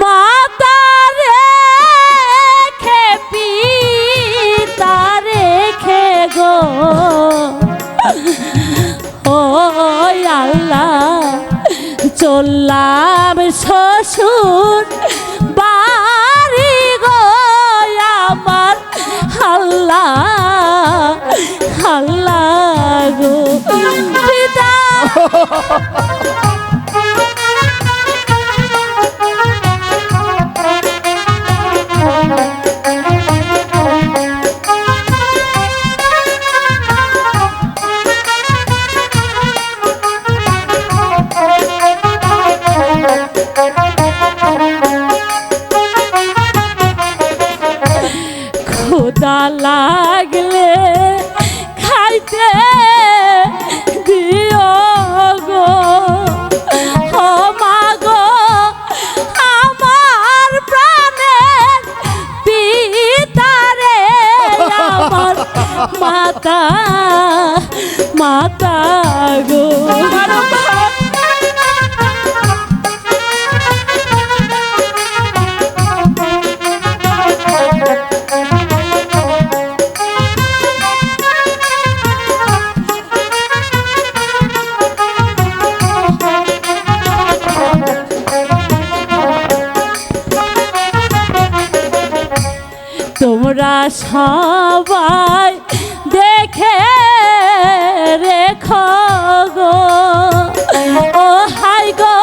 মাতা রেখে পিতা রেখে গো। ও আল্লাহ চললাম শ্বশুর ক্ষুদা লাগলে খাইতে মাতা মাতা গো। তোমরা সবাই দেখে রেখো গো। ও হাই গো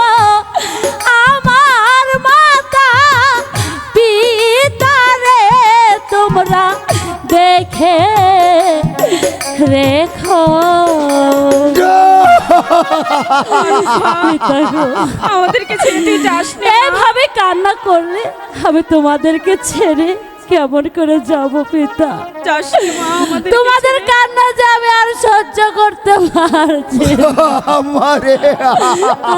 আমার মাতা পিতারে তোমরা দেখে রেখো। পিতা আমাদেরকে ছেড়ে তুই যাস এভাবে কান্না করলে আমি তোমাদেরকে ছেড়ে কেমন করে যাব পিতা। তোমাদের কান্না যে আমি আর সহ্য করতে পারছি